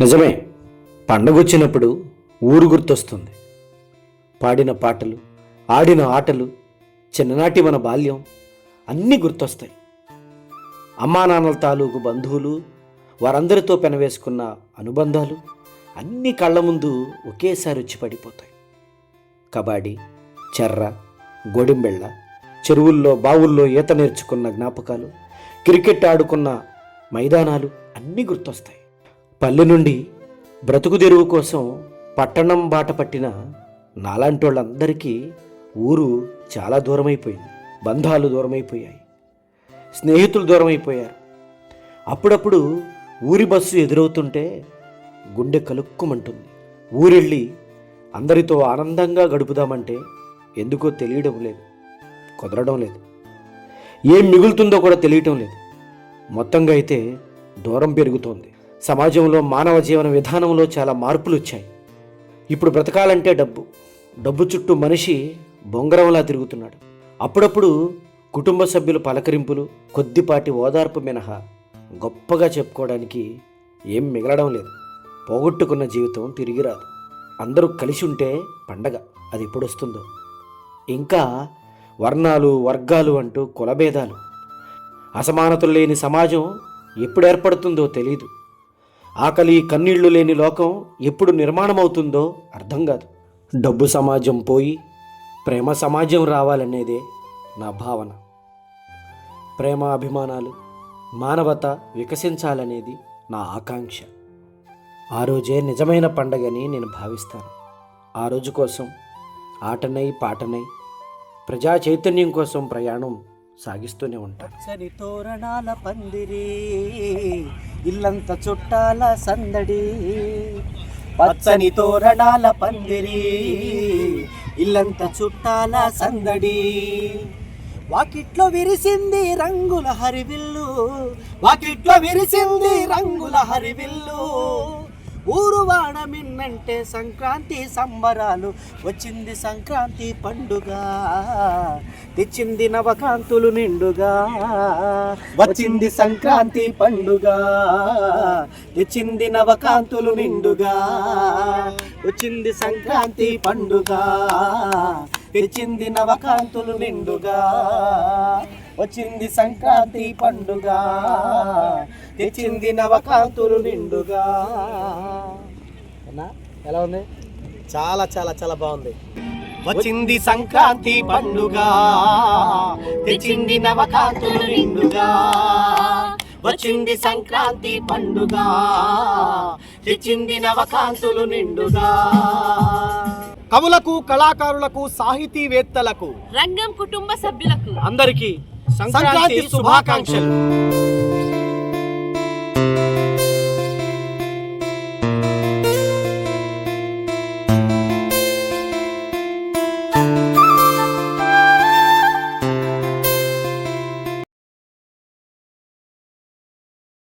నిజమే పండగొచ్చినప్పుడు ఊరు గుర్తొస్తుంది. పాడిన పాటలు ఆడిన ఆటలు చిన్ననాటి మన బాల్యం అన్నీ గుర్తొస్తాయి. అమ్మా నాన్నల తాలూకు బంధువులు వారందరితో పెనవేసుకున్న అనుబంధాలు అన్ని కళ్ళ ముందు ఒకేసారి వచ్చి పడిపోతాయి. కబడ్డీ చెర్ర గోడింబెళ్ళ చెరువుల్లో బావుల్లో ఈత నేర్చుకున్న జ్ఞాపకాలు క్రికెట్ ఆడుకున్న మైదానాలు అన్నీ గుర్తొస్తాయి. పల్లె నుండి బ్రతుకు తెరువు కోసం పట్టణం బాట పట్టిన నాలాంటి వాళ్ళందరికీ ఊరు చాలా దూరమైపోయింది. బంధాలు దూరమైపోయాయి. స్నేహితులు దూరమైపోయారు. అప్పుడప్పుడు ఊరి బస్సు ఎదురవుతుంటే గుండె కలుక్కుమంటుంది. ఊరెళ్ళి అందరితో ఆనందంగా గడుపుదామంటే ఎందుకో తెలియడం లేదు కుదరడం లేదు. ఏం మిగులుతుందో కూడా తెలియటం లేదు. మొత్తంగా అయితే దూరం పెరుగుతోంది. సమాజంలో మానవ జీవన విధానంలో చాలా మార్పులు వచ్చాయి. ఇప్పుడు బ్రతకాలంటే డబ్బు. డబ్బు చుట్టూ మనిషి బొంగరంలా తిరుగుతున్నాడు. అప్పుడప్పుడు కుటుంబ సభ్యులు పలకరింపులు కొద్దిపాటి ఓదార్పు మినహా గొప్పగా చెప్పుకోవడానికి ఏం మిగలడం లేదు. పోగొట్టుకున్న జీవితం తిరిగి రాదు. అందరూ కలిసి ఉంటే పండగ అది ఎప్పుడు వస్తుందో. ఇంకా వర్ణాలు వర్గాలు అంటూ కులభేదాలు. అసమానతలు లేని సమాజం ఎప్పుడు ఏర్పడుతుందో తెలియదు ఆకలి కన్నీళ్ళు లేని లోకం ఎప్పుడు నిర్మాణమవుతుందో అర్థం కాదు. డబ్బు సమాజం పోయి ప్రేమ సమాజం రావాలనేదే నా భావన. ప్రేమ అభిమానాలు మానవత వికసించాలనేది నా ఆకాంక్ష. ఆ రోజే నిజమైన పండగని నేను భావిస్తాను. ఆ రోజు కోసం ఆటనై పాటనై ప్రజా చైతన్యం కోసం ప్రయాణం సాగిస్తూనే ఉంటాను. తోరణాల పందిరి ఇల్లంత చుట్టాల సందడి పచ్చని తోరణాల పందిరి ఇల్లంత చుట్టాల సందడి. వాకిట్లో విరిసింది రంగుల హరివిల్లు వాకిట్లో విరిసింది రంగుల హరివిల్లు. ఊరు మిన్నంటే సంక్రాంతి సంబరాలు. వచ్చింది సంక్రాంతి పండుగ. తెచ్చింది నవకాంతులు నిండుగా. వచ్చింది సంక్రాంతి పండుగ. తెచ్చింది నవకాంతులు నిండుగా. వచ్చింది సంక్రాంతి పండుగ. తెచ్చింది నవకాంతులు నిండుగా. వచ్చింది సంక్రాంతి పండుగ. తెచ్చింది నవకాంతులు నిండుగా. ఎలా ఉంది? చాలా చాలా చాలా బాగుంది. వచ్చింది సంక్రాంతి పండుగ. తెచ్చింది నవకాంతులు నిండుగా. వచ్చింది సంక్రాంతి పండుగ. తెచ్చింది నవకాంతులు నిండుగా. కవులకు కళాకారులకు సాహితీవేత్తలకు రంగం కుటుంబ సభ్యులకు అందరికీ సంక్రాంతి శుభాకాంక్షలు.